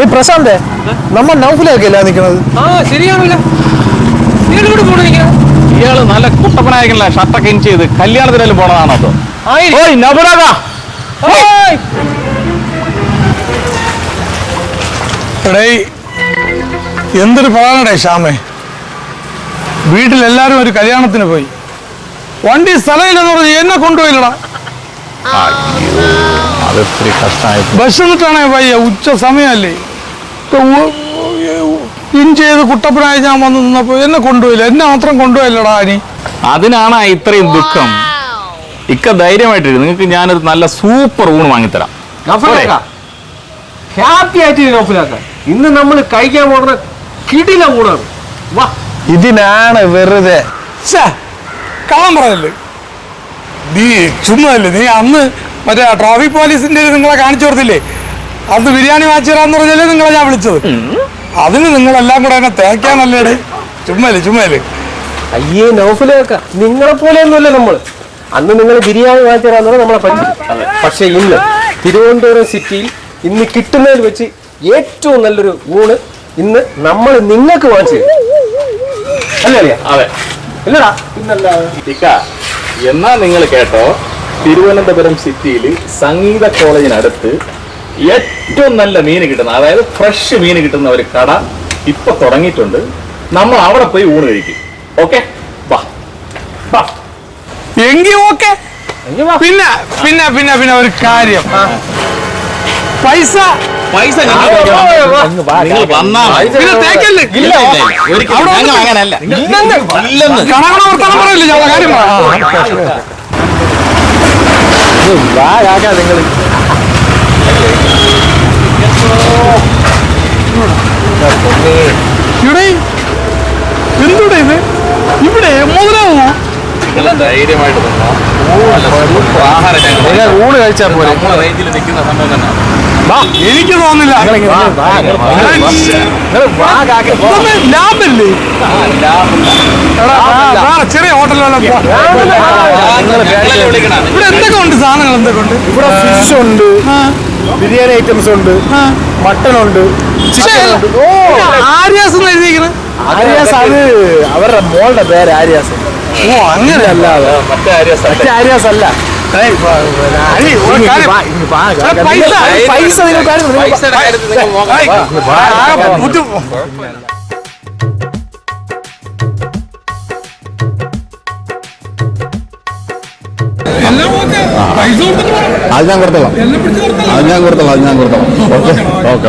ഈ പ്രശാന്തേ നമ്മ നൗഫിലൊക്കെ അല്ല നിൽക്കുന്നത് ആ ശരിയാണല്ല. ഇയാൾ നല്ല കുട്ടപ്പനായിരിക്കില്ല ഷർട്ടൊക്കെ ഇൻ ചെയ്ത് കല്യാണത്തിനെല്ലാം പോണതാണോ അത്? ഓയ് നബുറാഗ എടേ എന്തൊരു പറയാനടേ ശ്യാമേ വീട്ടിലെല്ലാരും ഒരു കല്യാണത്തിന് പോയി. വണ്ടി സ്ഥലമില്ലെന്ന് പറഞ്ഞ് എന്നെ കൊണ്ടുപോയില്ലടാ. ബസ് എന്നിട്ടാണേ പയ്യ ഉച്ച സമയമല്ലേ? ചെയ്ത് കുട്ടപ്പനായി ഞാൻ വന്ന് നിന്നപ്പോ എന്നെ കൊണ്ടുപോയില്ല. എന്നെ മാത്രം കൊണ്ടുപോയില്ലടാ അനി അതിനാണ് ഇത്രയും ദുഃഖം. ഇക്ക ധൈര്യമായിട്ടിരുന്നു നിങ്ങൾക്ക് ഞാനൊരു നല്ല സൂപ്പർ ഊണ് വാങ്ങിത്തരാം. ഹാപ്പി ആയിട്ട് ഇന്ന് നമ്മൾ കഴിക്കാൻ പോകുന്ന കിടില ഊണാണ്. വാ. ഇതിനാണ് വെറുതെ. കള്ളം പറയല്ലേ? നീ ചുമ്മാ നീ അന്ന് മറ്റേ ട്രാഫിക് പോലീസിന്റെ നിങ്ങളെ കാണിച്ചു കൊടുത്തില്ലേ? അന്ന് ബിരിയാണി വാങ്ങിച്ചു തരാന്ന് പറഞ്ഞല്ലേ നിങ്ങളെ ഞാൻ വിളിച്ചത്. അതിന് നിങ്ങളെല്ലാം കൂടെ എന്നെ തേക്കാനല്ലേ ചുമ്മാൽ ചുമ്മാൽ. അയ്യേ നൗഫിലാക്ക നിങ്ങളെ പോലെയൊന്നുമല്ല നമ്മൾ. അന്ന് നിങ്ങൾ ബിരിയാണി വാങ്ങിച്ചു തരാന്ന് നമ്മളെ പറ്റി പക്ഷെ ഇന്ന് തിരുവനന്തപുരം സിറ്റിയിൽ ഇന്ന് കിട്ടുന്നതിൽ വെച്ച് ഏറ്റവും നല്ലൊരു ഊണ് ഇന്ന് നമ്മൾ നിങ്ങൾക്ക് വാങ്ങിച്ചു അല്ലേ അതെ. ഇല്ലടാ. പിന്നല്ല ഇക്ക എന്നാ നിങ്ങൾ കേട്ടോ തിരുവനന്തപുരം സിറ്റിയിൽ സംഗീത കോളേജിനടുത്ത് ഏറ്റവും നല്ല മീൻ കിട്ടുന്ന അതായത് ഫ്രഷ് മീൻ കിട്ടുന്ന ഒരു കട ഇപ്പൊ തുടങ്ങിയിട്ടുണ്ട്. നമ്മൾ അവിടെ പോയി ഊണ് കഴിക്കും. ഓക്കെ വാ. വാ. എങ്കി ഓക്കെ പിന്നെ പിന്നെ പിന്നെ പിന്നെ ഒരു കാര്യം. പൈസ. പൈസ ഞങ്ങൾ തരാം. നിങ്ങൾ വന്നാ മതി. ഊണ് കഴിച്ചാൽ പോലെ എനിക്ക് തോന്നില്ല ചെറിയ ഹോട്ടലുകളെ ഇവിടെ എന്തൊക്കെ ഉണ്ട് സാധനങ്ങൾ എന്തൊക്കെ ഉണ്ട് ഇവിടെ ഫിഷ് ഉണ്ട് ബിരിയാണി ഐറ്റംസ് ഉണ്ട് മട്ടൺ ഉണ്ട് ചിക്കൻ ഉണ്ട് ഓ ആര്യാസ് അത് അവരുടെ മോളുടെ പേര് ആര്യാസ്. ഓ അങ്ങനെ അല്ലാതെ മറ്റേ ആര്യ സ്ഥലത്തെ ആര്യാസ് അല്ല. പൈസ പൈസ നിങ്ങൾക്ക് അത് ഞാൻ കൊടുത്തോളാം. അത് ഞാൻ കൊടുത്തോളാം അത് ഞാൻ കൊടുത്തോളാം. Okay okay.